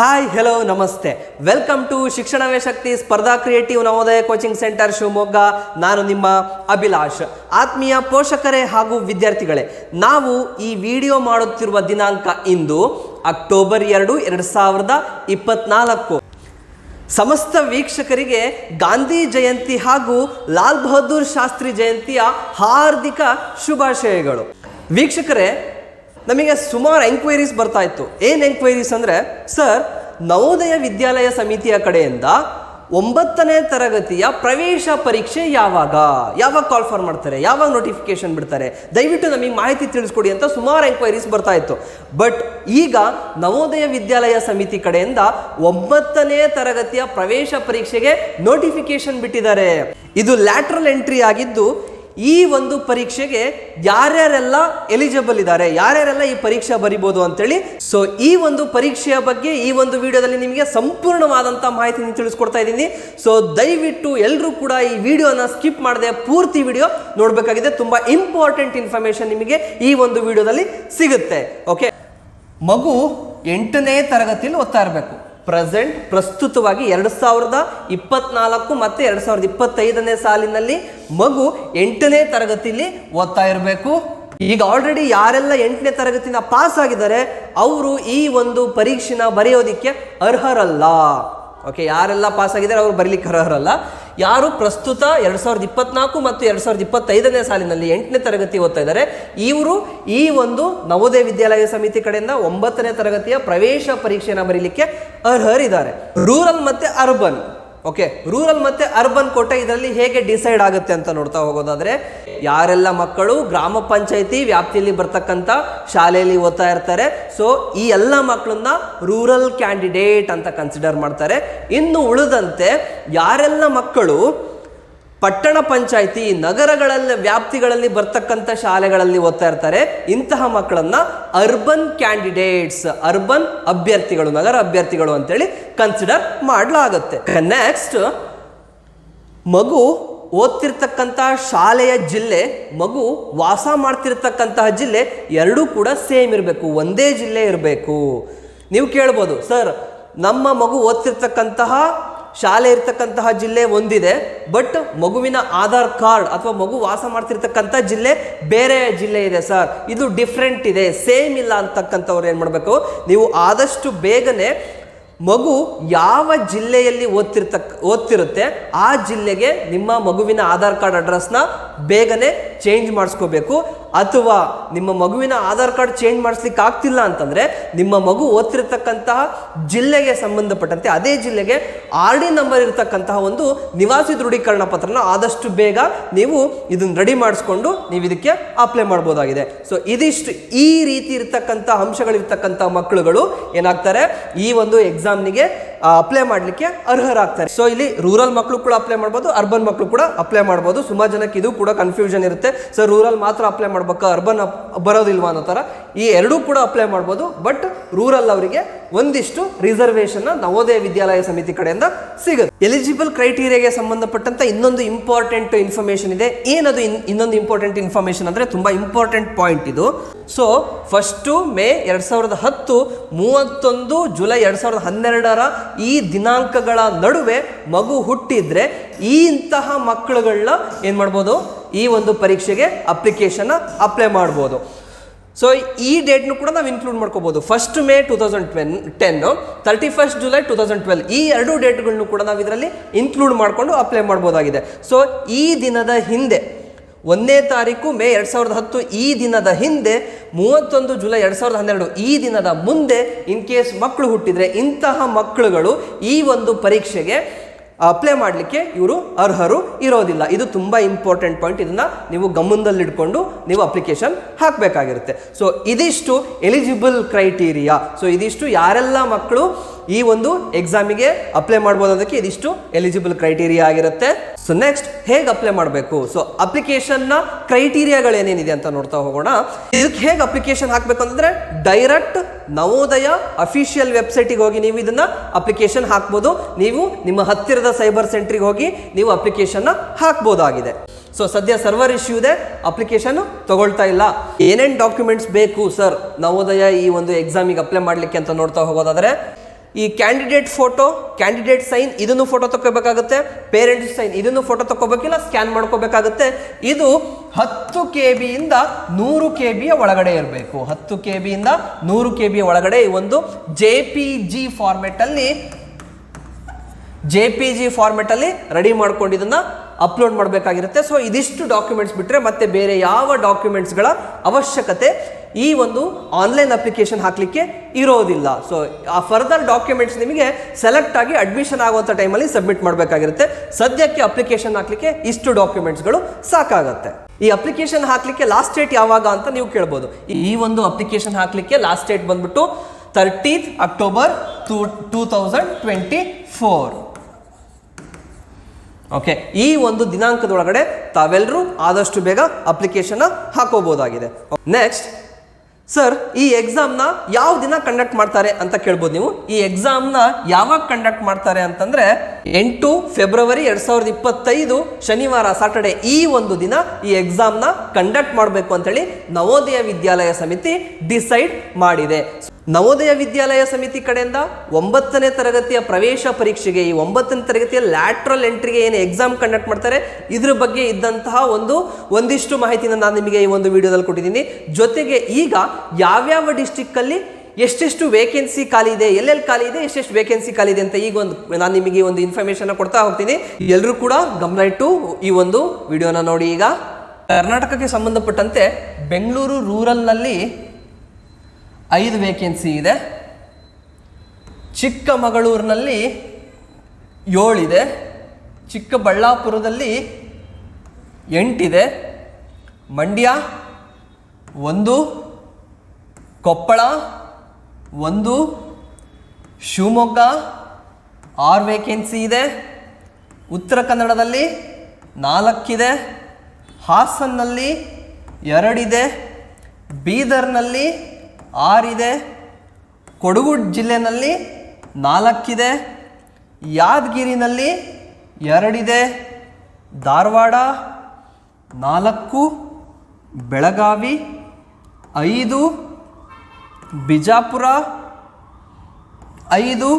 Hi hello ನಮಸ್ತೆ. Welcome to ಶಿಕ್ಷಣವೇ Shakti Spardha creative Navodaya coaching centre Shivamogga. ನಾನು ನಿಮ್ಮ ಅಭಿಲಾಷ್. ಆತ್ಮೀಯ ಪೋಷಕರೇ ಹಾಗೂ ವಿದ್ಯಾರ್ಥಿಗಳೇ, ನಾವು ಈ ವಿಡಿಯೋ ಮಾಡುತ್ತಿರುವ ದಿನಾಂಕ ಇಂದು ಅಕ್ಟೋಬರ್ ಎರಡು ಎರಡು ಸಾವಿರದ ಇಪ್ಪತ್ನಾಲ್ಕು. ಸಮಸ್ತ ವೀಕ್ಷಕರಿಗೆ ಗಾಂಧಿ ಜಯಂತಿ ಹಾಗೂ ಲಾಲ್ ಬಹದ್ದೂರ್ ಶಾಸ್ತ್ರಿ ಜಯಂತಿಯ ಹಾರ್ದಿಕ ಶುಭಾಶಯಗಳು. ವೀಕ್ಷಕರೇ ನಮಗೆ ಸುಮಾರು ಎಂಕ್ವೈರೀಸ್ ಬರ್ತಾ ಇತ್ತು. ಏನು ಎಂಕ್ವೈರೀಸ್ ಅಂದರೆ, ಸರ್, ನವೋದಯ ವಿದ್ಯಾಲಯ ಸಮಿತಿಯ ಕಡೆಯಿಂದ ಒಂಬತ್ತನೇ ತರಗತಿಯ ಪ್ರವೇಶ ಪರೀಕ್ಷೆ ಯಾವಾಗ? ಯಾವಾಗ ಕಾಲ್ ಫಾರ್ ಮಾಡ್ತಾರೆ? ಯಾವಾಗ ನೋಟಿಫಿಕೇಶನ್ ಬಿಡ್ತಾರೆ? ದಯವಿಟ್ಟು ನಮಗೆ ಮಾಹಿತಿ ತಿಳಿಸ್ಕೊಡಿ ಅಂತ ಸುಮಾರು ಎಂಕ್ವೈರೀಸ್ ಬರ್ತಾ ಇತ್ತು. ಬಟ್ ಈಗ ನವೋದಯ ವಿದ್ಯಾಲಯ ಸಮಿತಿ ಕಡೆಯಿಂದ ಒಂಬತ್ತನೇ ತರಗತಿಯ ಪ್ರವೇಶ ಪರೀಕ್ಷೆಗೆ ನೋಟಿಫಿಕೇಶನ್ ಬಿಟ್ಟಿದ್ದಾರೆ. ಇದು ಲ್ಯಾಟ್ರಲ್ ಎಂಟ್ರಿ ಆಗಿದ್ದು ಈ ಒಂದು ಪರೀಕ್ಷೆಗೆ ಯಾರ್ಯಾರೆಲ್ಲ ಎಲಿಜಿಬಲ್ ಇದ್ದಾರೆ, ಯಾರ್ಯಾರೆಲ್ಲ ಈ ಪರೀಕ್ಷೆ ಬರಿಬೋದು ಅಂತೇಳಿ ಸೊ ಈ ಒಂದು ಪರೀಕ್ಷೆಯ ಬಗ್ಗೆ ಈ ಒಂದು ವಿಡಿಯೋದಲ್ಲಿ ನಿಮಗೆ ಸಂಪೂರ್ಣವಾದಂಥ ಮಾಹಿತಿ ತಿಳಿಸ್ಕೊಡ್ತಾ ಇದ್ದೀನಿ. ಸೊ ದಯವಿಟ್ಟು ಎಲ್ಲರೂ ಕೂಡ ಈ ವಿಡಿಯೋನ ಸ್ಕಿಪ್ ಮಾಡದೆ ಪೂರ್ತಿ ವಿಡಿಯೋ ನೋಡಬೇಕಾಗಿದೆ. ತುಂಬ ಇಂಪಾರ್ಟೆಂಟ್ ಇನ್ಫಾರ್ಮೇಶನ್ ನಿಮಗೆ ಈ ಒಂದು ವಿಡಿಯೋದಲ್ಲಿ ಸಿಗುತ್ತೆ. ಓಕೆ ಮಗು ಎಂಟನೇ ತರಗತಿಯಲ್ಲಿ ಓದ್ತಾ ಇರಬೇಕು. ಪ್ರೆಸೆಂಟ್ ಪ್ರಸ್ತುತವಾಗಿ ಎರಡು ಸಾವಿರದ ಇಪ್ಪತ್ನಾಲ್ಕು ಮತ್ತು ಎರಡು ಸಾವಿರದ ಇಪ್ಪತ್ತೈದನೇ ಸಾಲಿನಲ್ಲಿ ಮಗು ಎಂಟನೇ ತರಗತಿಯಲ್ಲಿ ಓದ್ತಾ ಇರಬೇಕು. ಈಗ ಆಲ್ರೆಡಿ ಯಾರೆಲ್ಲ ಎಂಟನೇ ತರಗತಿನ ಪಾಸ್ ಆಗಿದ್ದಾರೆ, ಅವರು ಈ ಒಂದು ಪರೀಕ್ಷೆನ ಬರೆಯೋದಕ್ಕೆ ಅರ್ಹರಲ್ಲ. ಓಕೆ ಯಾರೆಲ್ಲ ಪಾಸ್ ಆಗಿದ್ದಾರೆ, ಅವರು ಬರೀಲಿಕ್ಕೆ ಅರ್ಹರಲ್ಲ. ಯಾರು ಪ್ರಸ್ತುತ ಎರಡು ಸಾವಿರದ ಇಪ್ಪತ್ನಾಲ್ಕು ಮತ್ತು ಎರಡು ಸಾವಿರದ ಇಪ್ಪತ್ತೈದನೇ ಸಾಲಿನಲ್ಲಿ ಎಂಟನೇ ತರಗತಿ ಓದ್ತಾ ಇದ್ದಾರೆ, ಇವರು ಈ ಒಂದು ನವೋದಯ ವಿದ್ಯಾಲಯ ಸಮಿತಿ ಕಡೆಯಿಂದ ಒಂಬತ್ತನೇ ತರಗತಿಯ ಪ್ರವೇಶ ಪರೀಕ್ಷೆಯನ್ನು ಬರೀಲಿಕ್ಕೆ ಅರ್ಹರಿದ್ದಾರೆ. ರೂರಲ್ ಮತ್ತು ಅರ್ಬನ್. ಓಕೆ ರೂರಲ್ ಮತ್ತೆ ಅರ್ಬನ್ ಕೋಟೆ ಇದರಲ್ಲಿ ಹೇಗೆ ಡಿಸೈಡ್ ಆಗುತ್ತೆ ಅಂತ ನೋಡ್ತಾ ಹೋಗೋದಾದ್ರೆ, ಯಾರೆಲ್ಲ ಮಕ್ಕಳು ಗ್ರಾಮ ಪಂಚಾಯಿತಿ ವ್ಯಾಪ್ತಿಯಲ್ಲಿ ಬರ್ತಕ್ಕಂಥ ಶಾಲೆಯಲ್ಲಿ ಓದ್ತಾ ಇರ್ತಾರೆ ಸೊ ಈ ಎಲ್ಲ ಮಕ್ಕಳನ್ನ ರೂರಲ್ ಕ್ಯಾಂಡಿಡೇಟ್ ಅಂತ ಕನ್ಸಿಡರ್ ಮಾಡ್ತಾರೆ. ಇನ್ನು ಉಳಿದಂತೆ ಯಾರೆಲ್ಲ ಮಕ್ಕಳು ಪಟ್ಟಣ ಪಂಚಾಯಿತಿ ನಗರಗಳಲ್ಲಿ ವ್ಯಾಪ್ತಿಗಳಲ್ಲಿ ಬರ್ತಕ್ಕಂಥ ಶಾಲೆಗಳಲ್ಲಿ ಓದ್ತಾ ಇರ್ತಾರೆ. ಇಂತಹ ಮಕ್ಕಳನ್ನ ಅರ್ಬನ್ ಕ್ಯಾಂಡಿಡೇಟ್ಸ್, ಅರ್ಬನ್ ಅಭ್ಯರ್ಥಿಗಳು, ನಗರ ಅಭ್ಯರ್ಥಿಗಳು ಅಂತೇಳಿ ಕನ್ಸಿಡರ್ ಮಾಡಲಾಗುತ್ತೆ. ನೆಕ್ಸ್ಟ್ ಮಗು ಓದ್ತಿರ್ತಕ್ಕಂತಹ ಶಾಲೆಯ ಜಿಲ್ಲೆ, ಮಗು ವಾಸ ಮಾಡ್ತಿರ್ತಕ್ಕಂತಹ ಜಿಲ್ಲೆ ಎರಡೂ ಕೂಡ ಸೇಮ್ ಇರಬೇಕು, ಒಂದೇ ಜಿಲ್ಲೆ ಇರಬೇಕು. ನೀವು ಕೇಳ್ಬೋದು, ಸರ್, ನಮ್ಮ ಮಗು ಓದ್ತಿರ್ತಕ್ಕಂತಹ ಶಾಲೆ ಇರ್ತಕ್ಕಂತಹ ಜಿಲ್ಲೆ ಒಂದಿದೆ, ಬಟ್ ಮಗುವಿನ ಆಧಾರ್ ಕಾರ್ಡ್ ಅಥವಾ ಮಗು ವಾಸ ಮಾಡ್ತಿರ್ತಕ್ಕಂಥ ಜಿಲ್ಲೆ ಬೇರೆ ಜಿಲ್ಲೆ ಇದೆ ಸರ್. ಇದು ಡಿಫ್ರೆಂಟ್ ಇದೆ ಸೇಮ್ ಇಲ್ಲ ಅಂತಕ್ಕಂಥವ್ರು ಏನು ಮಾಡಬೇಕು? ನೀವು ಆದಷ್ಟು ಬೇಗನೆ ಮಗು ಯಾವ ಜಿಲ್ಲೆಯಲ್ಲಿ ಓದ್ತಿರ್ತಕ್ಕ ಓದ್ತಿರುತ್ತೆ, ಆ ಜಿಲ್ಲೆಗೆ ನಿಮ್ಮ ಮಗುವಿನ ಆಧಾರ್ ಕಾರ್ಡ್ ಅಡ್ರೆಸ್ನ ಬೇಗನೆ ಚೇಂಜ್ ಮಾಡಿಸ್ಕೋಬೇಕು ಅಥವಾ ನಿಮ್ಮ ಮಗುವಿನ ಆಧಾರ್ ಕಾರ್ಡ್ ಚೇಂಜ್ ಮಾಡಿಸ್ಲಿಕ್ಕೆ ಆಗ್ತಿಲ್ಲ ಅಂತಂದರೆ ನಿಮ್ಮ ಮಗು ಓದ್ತಿರ್ತಕ್ಕಂತಹ ಜಿಲ್ಲೆಗೆ ಸಂಬಂಧಪಟ್ಟಂತೆ, ಅದೇ ಜಿಲ್ಲೆಗೆ ಆರ್ ಡಿ ನಂಬರ್ ಇರತಕ್ಕಂತಹ ಒಂದು ನಿವಾಸಿ ದೃಢೀಕರಣ ಪತ್ರನ ಆದಷ್ಟು ಬೇಗ ನೀವು ಇದನ್ನು ರೆಡಿ ಮಾಡಿಸ್ಕೊಂಡು ನೀವು ಇದಕ್ಕೆ ಅಪ್ಲೈ ಮಾಡ್ಬೋದಾಗಿದೆ. ಸೊ ಇದಿಷ್ಟು ಈ ರೀತಿ ಇರತಕ್ಕಂಥ ಅಂಶಗಳಿರ್ತಕ್ಕಂಥ ಮಕ್ಕಳುಗಳು ಏನಾಗ್ತಾರೆ, ಈ ಒಂದು ಎಕ್ಸಾಮ್ನಿಗೆ ಅಪ್ಲೈ ಮಾಡಲಿಕ್ಕೆ ಅರ್ಹರಾಗ್ತಾರೆ. ಸೊ ಇಲ್ಲಿ ರೂರಲ್ ಮಕ್ಕಳು ಕೂಡ ಅಪ್ಲೈ ಮಾಡ್ಬೋದು ಅರ್ಬನ್ ಮಕ್ಕಳು ಕೂಡ ಅಪ್ಲೈ ಮಾಡ್ಬೋದು. ಸುಮಾರು ಜನಕ್ಕೆ ಇದು ಕೂಡ ಕನ್ಫ್ಯೂಷನ್ ಇರುತ್ತೆ. ಸರ್ ರೂರಲ್ ಮಾತ್ರ ಅಪ್ಲೈ ಮಾಡ್ಬೇಕಾ ಅರ್ಬನ್ ಬರೋದಿಲ್ವಾ ಅನ್ನೋ ಥರ. ಈ ಎರಡೂ ಕೂಡ ಅಪ್ಲೈ ಮಾಡ್ಬೋದು. ಬಟ್ ರೂರಲ್ ಅವರಿಗೆ ಒಂದಿಷ್ಟು ರಿಸರ್ವೇಷನ್ನ ನವೋದಯ ವಿದ್ಯಾಲಯ ಸಮಿತಿ ಕಡೆಯಿಂದ ಸಿಗುತ್ತೆ. ಎಲಿಜಿಬಲ್ ಕ್ರೈಟೀರಿಯಾಗೆ ಸಂಬಂಧಪಟ್ಟಂತ ಇನ್ನೊಂದು ಇಂಪಾರ್ಟೆಂಟ್ ಇನ್ಫಾರ್ಮೇಷನ್ ಇದೆ. ಏನದು ಇನ್- ಇನ್ನೊಂದು ಇಂಪಾರ್ಟೆಂಟ್ ಇನ್ಫಾರ್ಮೇಷನ್ ಅಂದರೆ ತುಂಬ ಇಂಪಾರ್ಟೆಂಟ್ ಪಾಯಿಂಟ್ ಇದು. ಸೊ ಫಸ್ಟು ಮೇ ಎರಡು ಸಾವಿರದ ಹತ್ತು, ಮೂವತ್ತೊಂದು ಜುಲೈ ಎರಡು ಸಾವಿರದ ಹನ್ನೆರಡರ ಈ ದಿನಾಂಕಗಳ ನಡುವೆ ಮಗು ಹುಟ್ಟಿದ್ರೆ ಈ ಇಂತಹ ಮಕ್ಕಳುಗಳನ್ನ ಏನು ಮಾಡ್ಬೋದು? ಈ ಒಂದು ಪರೀಕ್ಷೆಗೆ ಅಪ್ಲಿಕೇಶನ್ ಅಪ್ಲೈ ಮಾಡ್ಬೋದು. ಸೊ ಈ ಡೇಟ್ನು ಕೂಡ ನಾವು ಇನ್ಕ್ಲೂಡ್ ಮಾಡ್ಕೋಬಹುದು first May two thousand twenty ten thirty first July two thousand twelve ಈ ಎರಡು ಡೇಟ್ಗಳನ್ನು ಕೂಡ ನಾವು ಇದರಲ್ಲಿ ಇನ್ಕ್ಲೂಡ್ ಮಾಡಿಕೊಂಡು ಅಪ್ಲೈ ಮಾಡ್ಬೋದಾಗಿದೆ. ಸೊ ಈ ದಿನದ ಹಿಂದೆ ಒಂದನೇ ತಾರೀಕು ಮೇ ಎರಡು ಸಾವಿರದ ಹತ್ತು, ಈ ದಿನದ ಹಿಂದೆ, ಮೂವತ್ತೊಂದು ಜುಲೈ ಎರಡು ಸಾವಿರದ ಹನ್ನೆರಡು, ಈ ದಿನದ ಮುಂದೆ ಇನ್ ಕೇಸ್ ಮಕ್ಕಳು ಹುಟ್ಟಿದರೆ, ಇಂತಹ ಮಕ್ಕಳುಗಳು ಈ ಒಂದು ಪರೀಕ್ಷೆಗೆ ಅಪ್ಲೈ ಮಾಡಲಿಕ್ಕೆ ಇವರು ಅರ್ಹರು ಇರೋದಿಲ್ಲ. ಇದು ತುಂಬ ಇಂಪಾರ್ಟೆಂಟ್ ಪಾಯಿಂಟ್ ಇದನ್ನು ನೀವು ಗಮನದಲ್ಲಿಟ್ಕೊಂಡು ನೀವು ಅಪ್ಲಿಕೇಶನ್ ಹಾಕಬೇಕಾಗಿರುತ್ತೆ. ಸೊ ಇದಿಷ್ಟು ಎಲಿಜಿಬಲ್ ಕ್ರೈಟೀರಿಯಾ ಸೊ ಇದಿಷ್ಟು ಯಾರೆಲ್ಲ ಮಕ್ಕಳು ಈ ಒಂದು ಎಕ್ಸಾಮಿಗೆ ಅಪ್ಲೈ ಮಾಡಬಹುದು ಅದಕ್ಕೆ ಇದಿಷ್ಟು ಎಲಿಜಿಬಲ್ ಕ್ರೈಟೀರಿಯಾ ಆಗಿರುತ್ತೆ. ಸೊ ನೆಕ್ಸ್ಟ್ ಹೇಗೆ ಅಪ್ಲೈ ಮಾಡಬೇಕು? ಸೊ ಅಪ್ಲಿಕೇಶನ್ನ ಕ್ರೈಟೀರಿಯಾಗಳೇನೇನಿದೆ ಅಂತ ನೋಡ್ತಾ ಹೋಗೋಣ. ಇದಕ್ಕೆ ಹೇಗೆ ಅಪ್ಲಿಕೇಶನ್ ಹಾಕಬೇಕು ಅಂತಂದ್ರೆ ಡೈರೆಕ್ಟ್ ನವೋದಯ ಅಫಿಷಿಯಲ್ ವೆಬ್ಸೈಟಿಗೆ ಹೋಗಿ ನೀವು ಇದನ್ನ ಅಪ್ಲಿಕೇಶನ್ ಹಾಕ್ಬೋದು. ನೀವು ನಿಮ್ಮ ಹತ್ತಿರದ ಸೈಬರ್ ಸೆಂಟ್ರಿಗೆ ಹೋಗಿ ನೀವು ಅಪ್ಲಿಕೇಶನ್ನ ಹಾಕ್ಬೋದಾಗಿದೆ. ಸೊ ಸದ್ಯ ಸರ್ವರ್ ಇಶ್ಯೂ ಇದೆ ಅಪ್ಲಿಕೇಶನ್ ತಗೊಳ್ತಾ ಇಲ್ಲ. ಏನೇನು ಡಾಕ್ಯುಮೆಂಟ್ಸ್ ಬೇಕು ಸರ್ ನವೋದಯ ಈ ಒಂದು ಎಕ್ಸಾಮಿಗೆ ಅಪ್ಲೈ ಮಾಡಲಿಕ್ಕೆ ಅಂತ ನೋಡ್ತಾ ಹೋಗೋದಾದ್ರೆ ಈ ಕ್ಯಾಂಡಿಡೇಟ್ ಫೋಟೋ ಕ್ಯಾಂಡಿಡೇಟ್ ಸೈನ್ ಇದನ್ನು ಫೋಟೋ ತಗೋಬೇಕಾಗುತ್ತೆ ಪೇರೆಂಟ್ಸ್ ಸೈನ್ ಇದನ್ನು ಫೋಟೋ ತಗೋಬೇಕಿಲ್ಲ ಸ್ಕ್ಯಾನ್ ಮಾಡ್ಕೋಬೇಕಾಗುತ್ತೆ. ಇದು ಹತ್ತು ಕೆ ಬಿಯಿಂದ ನೂರು ಕೆ ಬಿಯ ಒಳಗಡೆ ಇರಬೇಕು. ಹತ್ತು ಕೆ ಬಿಯಿಂದ ನೂರು ಕೆ ಬಿಯ ಒಳಗಡೆ ಈ ಒಂದು ಜೆ ಪಿ ಜಿ ಫಾರ್ಮೆಟಲ್ಲಿ ಜೆ ಪಿ ಜಿ ಫಾರ್ಮೆಟಲ್ಲಿ ರೆಡಿ ಮಾಡ್ಕೊಂಡು ಇದನ್ನ ಅಪ್ಲೋಡ್ ಮಾಡಬೇಕಾಗಿರುತ್ತೆ. ಸೊ ಇದಿಷ್ಟು ಡಾಕ್ಯುಮೆಂಟ್ಸ್ ಬಿಟ್ಟರೆ ಮತ್ತೆ ಬೇರೆ ಯಾವ ಡಾಕ್ಯುಮೆಂಟ್ಸ್ಗಳ ಅವಶ್ಯಕತೆ ಈ ಒಂದು ಆನ್ಲೈನ್ ಅಪ್ಲಿಕೇಶನ್ ಹಾಕಲಿಕ್ಕೆ ಇರೋದಿಲ್ಲ. ಸೊ ಆ ಫರ್ದರ್ ಡಾಕ್ಯುಮೆಂಟ್ಸ್ ನಿಮಗೆ ಸೆಲೆಕ್ಟ್ ಆಗಿ ಅಡ್ಮಿಷನ್ ಆಗುವಂಥ ಟೈಮಲ್ಲಿ ಸಬ್ಮಿಟ್ ಮಾಡಬೇಕಾಗಿರುತ್ತೆ. ಸದ್ಯಕ್ಕೆ ಅಪ್ಲಿಕೇಶನ್ ಹಾಕಲಿಕ್ಕೆ ಇಷ್ಟು ಡಾಕ್ಯುಮೆಂಟ್ಸ್ಗಳು ಸಾಕಾಗುತ್ತೆ. ಈ ಅಪ್ಲಿಕೇಶನ್ ಹಾಕಲಿಕ್ಕೆ ಲಾಸ್ಟ್ ಡೇಟ್ ಯಾವಾಗ ಅಂತ ನೀವು ಕೇಳ್ಬೋದು. ಈ ಒಂದು ಅಪ್ಲಿಕೇಶನ್ ಹಾಕಲಿಕ್ಕೆ ಲಾಸ್ಟ್ ಡೇಟ್ ಬಂದ್ಬಿಟ್ಟು thirtieth October two two thousand twenty four okay ಈ ಒಂದು ದಿನಾಂಕದೊಳಗಡೆ ತಾವೆಲ್ಲರೂ ಆದಷ್ಟು ಬೇಗ ಅಪ್ಲಿಕೇಶನ್ ಹಾಕೋಬಹುದಾಗಿದೆ ನೆಕ್ಸ್ಟ್ ಸರ್ ಈ ಎಕ್ಸಾಮ್ನ ಯಾವ ದಿನ ಕಂಡಕ್ಟ್ ಮಾಡ್ತಾರೆ ಅಂತ ಕೇಳ್ಬೋದು ನೀವು? ಈ ಎಕ್ಸಾಮ್ನ ಯಾವಾಗ ಕಂಡಕ್ಟ್ ಮಾಡ್ತಾರೆ ಅಂತಂದ್ರೆ ಎಂಟು ಫೆಬ್ರವರಿ ಎರಡ್ ಸಾವಿರದ ಇಪ್ಪತ್ತೈದು ಶನಿವಾರ ಸಾಟರ್ಡೆ ಈ ಒಂದು ದಿನ ಈ ಎಕ್ಸಾಮ್ನ ಕಂಡಕ್ಟ್ ಮಾಡಬೇಕು ಅಂತೇಳಿ ನವೋದಯ ವಿದ್ಯಾಲಯ ಸಮಿತಿ ಡಿಸೈಡ್ ಮಾಡಿದೆ. ನವೋದಯ ವಿದ್ಯಾಲಯ ಸಮಿತಿ ಕಡೆಯಿಂದ ಒಂಬತ್ತನೇ ತರಗತಿಯ ಪ್ರವೇಶ ಪರೀಕ್ಷೆಗೆ ಈ ಒಂಬತ್ತನೇ ತರಗತಿಯ ಲ್ಯಾಟ್ರಲ್ ಎಂಟ್ರಿಗೆ ಏನು ಎಕ್ಸಾಮ್ ಕಂಡಕ್ಟ್ ಮಾಡ್ತಾರೆ, ಇದ್ರ ಬಗ್ಗೆ ಇದ್ದಂತಹ ಒಂದು, ಒಂದಿಷ್ಟು ಮಾಹಿತಿನ ನಾನು ನಿಮಗೆ ಈ ಒಂದು ವಿಡಿಯೋದಲ್ಲಿ ಕೊಟ್ಟಿದ್ದೀನಿ. ಜೊತೆಗೆ ಈಗ ಯಾವ್ಯಾವ ಡಿಸ್ಟಿಕ್ಕಲ್ಲಿ ಎಷ್ಟೆಷ್ಟು ವೇಕೆನ್ಸಿ ಖಾಲಿ ಇದೆ, ಎಲ್ಲೆಲ್ಲಿ ಖಾಲಿ ಇದೆ, ಎಷ್ಟೆಷ್ಟು ವೇಕೆನ್ಸಿ ಖಾಲಿ ಇದೆ ಅಂತ ಈಗ ಒಂದು ನಾನು ನಿಮಗೆ ಒಂದು ಇನ್ಫಾರ್ಮೇಶನ್ ಕೊಡ್ತಾ ಹೋಗ್ತೀನಿ. ಎಲ್ಲರೂ ಕೂಡ ಗಮನ ಇಟ್ಟು ಈ ಒಂದು ವಿಡಿಯೋನ ನೋಡಿ ಈಗ. ಕರ್ನಾಟಕಕ್ಕೆ ಸಂಬಂಧಪಟ್ಟಂತೆ ಬೆಂಗಳೂರು ರೂರಲ್ನಲ್ಲಿ ಐದು ವೇಕೆನ್ಸಿ ಇದೆ. ಚಿಕ್ಕಮಗಳೂರಿನಲ್ಲಿ ಏಳಿದೆ. ಚಿಕ್ಕಬಳ್ಳಾಪುರದಲ್ಲಿ ಎಂಟಿದೆ. ಮಂಡ್ಯ ಒಂದು, ಕೊಪ್ಪಳ ಒಂದು, ಶಿವಮೊಗ್ಗ, ಆರು ವೇಕೆನ್ಸಿ ಇದೆ. ಉತ್ತರ ಕನ್ನಡದಲ್ಲಿ ನಾಲ್ಕಿದೆ. ಹಾಸನ್ನಲ್ಲಿ ಎರಡಿದೆ. ಬೀದರ್ನಲ್ಲಿ ಆರಿದೆ. ಕೊಡಗು ಜಿಲ್ಲೆನಲ್ಲಿ ನಾಲ್ಕಿದೆ. ಯಾದಗಿರಿನಲ್ಲಿ ಎರಡಿದೆ. ಧಾರವಾಡ ನಾಲ್ಕು. ಬೆಳಗಾವಿ ಐದು. ಬಿಜಾಪುರ, ಐದು,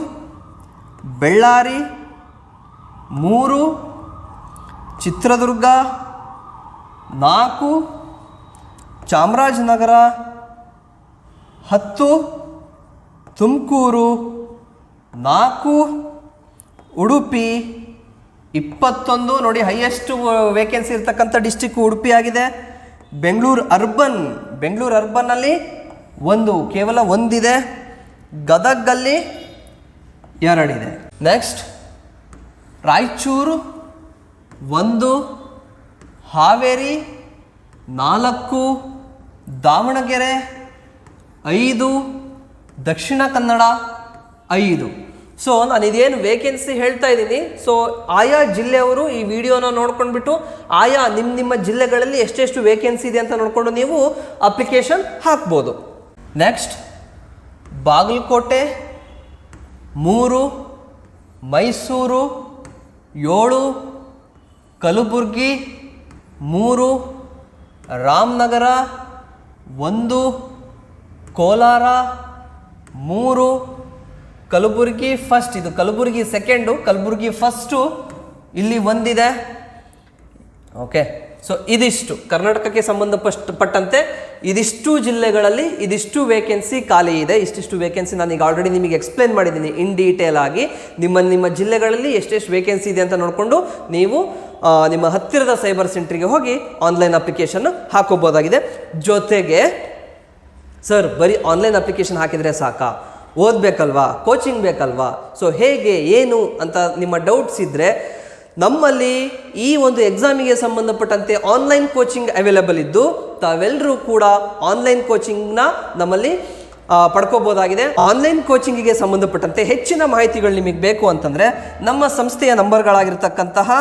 ಬೆಳ್ಳಾರಿ, ಮೂರು, ಚಿತ್ರದುರ್ಗ, ನಾಲ್ಕು, ಚಾಮರಾಜನಗರ, ಹತ್ತು, ತುಮಕೂರು, ನಾಲ್ಕು, ಉಡುಪಿ, ಇಪ್ಪತ್ತೊಂದು. ನೋಡಿ ಹೈಯೆಸ್ಟ್ ವೇಕೆನ್ಸಿ ಇರ್ತಕ್ಕಂಥ ಡಿಸ್ಟಿಕ್ ಉಡುಪಿ ಆಗಿದೆ ಬೆಂಗಳೂರು ಅರ್ಬನ್ ಬೆಂಗಳೂರು ಅರ್ಬನ್ನಲ್ಲಿ ಒಂದು, ಕೇವಲ ಒಂದಿದೆ, ಗದಗಲ್ಲಿ ಎರಡಿದೆ. ನೆಕ್ಸ್ಟ್ ರಾಯಚೂರು, ಒಂದು, ಹಾವೇರಿ, ನಾಲ್ಕು, ದಾವಣಗೆರೆ, ಐದು, ದಕ್ಷಿಣ ಕನ್ನಡ, ಐದು. ಸೊ ನಾನು ಇದೇನು ವೇಕೆನ್ಸಿ ಹೇಳ್ತಾ ಇದ್ದೀನಿ. ಸೊ ಆಯಾ ಜಿಲ್ಲೆಯವರು ಈ ವಿಡಿಯೋನ ನೋಡ್ಕೊಂಡ್ಬಿಟ್ಟು ಆಯಾ ನಿಮ್ಮ ನಿಮ್ಮ ಜಿಲ್ಲೆಗಳಲ್ಲಿ ಎಷ್ಟೆಷ್ಟು ವೇಕೆನ್ಸಿ ಇದೆ ಅಂತ ನೋಡಿಕೊಂಡು ನೀವು ಅಪ್ಲಿಕೇಶನ್ ಹಾಕ್ಬೋದು. ನೆಕ್ಸ್ಟ್ ಬಾಗಲಕೋಟೆ, ಮೂರು, ಮೈಸೂರು, ಏಳು, ಕಲಬುರ್ಗಿ, ಮೂರು, ರಾಮನಗರ, ಒಂದು, ಕೋಲಾರ, ಮೂರು, ಕಲಬುರ್ಗಿ ಫಸ್ಟ್ ಇದು ಕಲಬುರ್ಗಿ ಸೆಕೆಂಡು ಕಲಬುರ್ಗಿ ಫಸ್ಟು ಇಲ್ಲಿ ಒಂದಿದೆ. ಓಕೆ ಸೊ ಇದಿಷ್ಟು. ಕರ್ನಾಟಕಕ್ಕೆ ಸಂಬಂಧಪಟ್ಟಂತೆ ಪಟ್ಟಂತೆ ಇದಿಷ್ಟು ಜಿಲ್ಲೆಗಳಲ್ಲಿ ಇದಿಷ್ಟು ವೇಕೆನ್ಸಿ ಖಾಲಿ ಇದೆ. ಇಷ್ಟಿಷ್ಟು ವೇಕೆನ್ಸಿ ನಾನು ಈಗ ಆಲ್ರೆಡಿ ನಿಮಗೆ ಎಕ್ಸ್ಪ್ಲೇನ್ ಮಾಡಿದ್ದೀನಿ ಇನ್ ಡೀಟೇಲ್ ಆಗಿ. ನಿಮ್ಮ ನಿಮ್ಮ ಜಿಲ್ಲೆಗಳಲ್ಲಿ ಎಷ್ಟೆಷ್ಟು ವೇಕೆನ್ಸಿ ಇದೆ ಅಂತ ನೋಡಿಕೊಂಡು ನೀವು ನಿಮ್ಮ ಹತ್ತಿರದ ಸೈಬರ್ ಸೆಂಟ್ರಿಗೆ ಹೋಗಿ ಆನ್ಲೈನ್ ಅಪ್ಲಿಕೇಶನ್ ಹಾಕೋಬೋದಾಗಿದೆ ಜೊತೆಗೆ ಸರ್ ಬರೀ ಆನ್ಲೈನ್ ಅಪ್ಲಿಕೇಶನ್ ಹಾಕಿದರೆ ಸಾಕಾ? ಓದಬೇಕಲ್ವಾ? ಕೋಚಿಂಗ್ ಬೇಕಲ್ವಾ? ಸೊ ಹೇಗೆ, ಏನು ಅಂತ ನಿಮ್ಮ ಡೌಟ್ಸ್ ಇದ್ದರೆ ನಮ್ಮಲ್ಲಿ ಈ ಒಂದು ಎಕ್ಸಾಮಿಗೆ ಸಂಬಂಧಪಟ್ಟಂತೆ ಆನ್ಲೈನ್ ಕೋಚಿಂಗ್ ಅವೈಲೇಬಲ್ ಇದ್ದು ತಾವೆಲ್ಲರೂ ಕೂಡ ಆನ್ಲೈನ್ ಕೋಚಿಂಗ್ನ ನಮ್ಮಲ್ಲಿ ಪಡ್ಕೋಬೋದಾಗಿದೆ. ಆನ್ಲೈನ್ ಕೋಚಿಂಗಿಗೆ ಸಂಬಂಧಪಟ್ಟಂತೆ ಹೆಚ್ಚಿನ ಮಾಹಿತಿಗಳು ನಿಮಗೆ ಬೇಕು ಅಂತಂದರೆ, ನಮ್ಮ ಸಂಸ್ಥೆಯ ನಂಬರ್ಗಳಾಗಿರ್ತಕ್ಕಂತಹ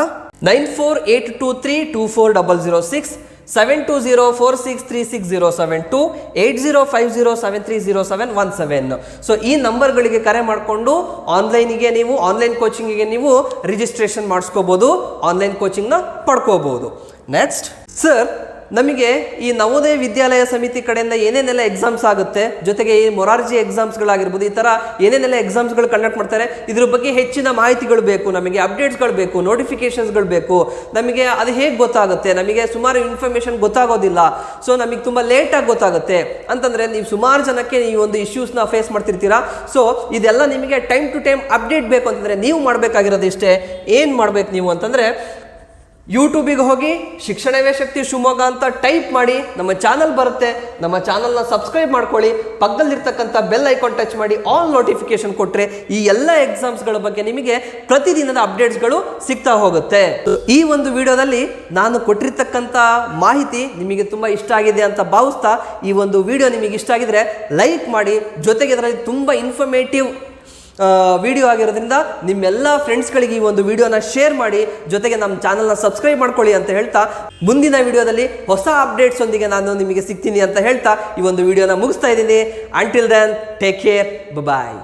nine four eight two three two four double zero six seven two zero four six three six zero seven two eight zero five zero seven three zero seven one seven so ಈ ನಂಬರ್ಗಳಿಗೆ ಕರೆ ಮಾಡಿಕೊಂಡು ಆನ್ಲೈನಿಗೆ ನೀವು online ಕೋಚಿಂಗಿಗೆ ನೀವು registration ಮಾಡಿಸ್ಕೋಬೋದು online ಕೋಚಿಂಗ್ನ ಪಡ್ಕೋಬೋದು. Next sir ನಮಗೆ ಈ ನವೋದಯ ವಿದ್ಯಾಲಯ ಸಮಿತಿ ಕಡೆಯಿಂದ ಏನೇನೆಲ್ಲ ಎಕ್ಸಾಮ್ಸ್ ಆಗುತ್ತೆ, ಜೊತೆಗೆ ಈ ಮೊರಾರ್ಜಿ ಎಕ್ಸಾಮ್ಸ್ಗಳಾಗಿರ್ಬೋದು ಈ ಥರ ಏನೇನೆಲ್ಲ ಎಕ್ಸಾಮ್ಸ್ಗಳು ಕಂಡಕ್ಟ್ ಮಾಡ್ತಾರೆ, ಇದ್ರ ಬಗ್ಗೆ ಹೆಚ್ಚಿನ ಮಾಹಿತಿಗಳು ಬೇಕು, ನಮಗೆ ಅಪ್ಡೇಟ್ಸ್ಗಳು ಬೇಕು ನೋಟಿಫಿಕೇಷನ್ಸ್ಗಳು ಬೇಕು. ನಮಗೆ ಅದು ಹೇಗೆ ಗೊತ್ತಾಗುತ್ತೆ, ನಮಗೆ ಸುಮಾರು ಇನ್ಫಾರ್ಮೇಷನ್ ಗೊತ್ತಾಗೋದಿಲ್ಲ ಸೊ ನಮಗೆ ತುಂಬ ಲೇಟಾಗಿ ಗೊತ್ತಾಗುತ್ತೆ. ಅಂತಂದರೆ ನೀವು ಸುಮಾರು ಜನಕ್ಕೆ ಈ ಒಂದು ಇಶ್ಯೂಸ್ನ ಫೇಸ್ ಮಾಡ್ತಿರ್ತೀರಾ ಸೊ ಇದೆಲ್ಲ ನಿಮಗೆ ಟೈಮ್ ಟು ಟೈಮ್ ಅಪ್ಡೇಟ್ ಬೇಕು ಅಂತಂದರೆ ನೀವು ಮಾಡಬೇಕಾಗಿರೋದು ಇಷ್ಟೇ, ಏನು ಮಾಡ್ಬೇಕು ನೀವು ಅಂತಂದರೆ ಯೂಟ್ಯೂಬಿಗೆ ಹೋಗಿ ಶಿಕ್ಷಣವೇ ಶಕ್ತಿ ಶಿವಮೊಗ್ಗ ಅಂತ ಟೈಪ್ ಮಾಡಿ ನಮ್ಮ ಚಾನಲ್ ಬರುತ್ತೆ. ನಮ್ಮ ಚಾನಲ್ನ ಸಬ್ಸ್ಕ್ರೈಬ್ ಮಾಡ್ಕೊಳ್ಳಿ. ಪಕ್ಕದಲ್ಲಿರ್ತಕ್ಕಂಥ ಬೆಲ್ ಐಕಾನ್ ಟಚ್ ಮಾಡಿ ಆಲ್ ನೋಟಿಫಿಕೇಶನ್ ಕೊಟ್ಟರೆ ಈ ಎಲ್ಲ ಎಕ್ಸಾಮ್ಸ್ಗಳ ಬಗ್ಗೆ ನಿಮಗೆ ಪ್ರತಿದಿನದ ಅಪ್ಡೇಟ್ಸ್ಗಳು ಸಿಗ್ತಾ ಹೋಗುತ್ತೆ. ಈ ಒಂದು ವಿಡಿಯೋದಲ್ಲಿ ನಾನು ಕೊಟ್ಟಿರ್ತಕ್ಕಂಥ ಮಾಹಿತಿ ನಿಮಗೆ ತುಂಬ ಇಷ್ಟ ಆಗಿದೆ ಅಂತ ಭಾವಿಸ್ತಾ ಈ ಒಂದು ವಿಡಿಯೋ ನಿಮಗೆ ಇಷ್ಟ ಆಗಿದ್ರೆ ಲೈಕ್ ಮಾಡಿ. ಜೊತೆಗೆ ಇದರಲ್ಲಿ ತುಂಬ ಇನ್ಫಾರ್ಮೇಟಿವ್ ವಿಡಿಯೋ ಆಗಿರೋದ್ರಿಂದ ನಿಮ್ಮೆಲ್ಲ ಫ್ರೆಂಡ್ಸ್ಗಳಿಗೆ ಈ ಒಂದು ವಿಡಿಯೋನ ಶೇರ್ ಮಾಡಿ, ಜೊತೆಗೆ ನಮ್ಮ ಚಾನಲ್ನ ಸಬ್ಸ್ಕ್ರೈಬ್ ಮಾಡ್ಕೊಳ್ಳಿ ಅಂತ ಹೇಳ್ತಾ, ಮುಂದಿನ ವಿಡಿಯೋದಲ್ಲಿ ಹೊಸ ಅಪ್ಡೇಟ್ಸ್ ಒಂದಿಗೆ ನಾನು ನಿಮಗೆ ಸಿಗ್ತೀನಿ ಅಂತ ಹೇಳ್ತಾ ಈ ಒಂದು ವಿಡಿಯೋನ ಮುಗಿಸ್ತಾ ಇದ್ದೀನಿ. Until then take care bye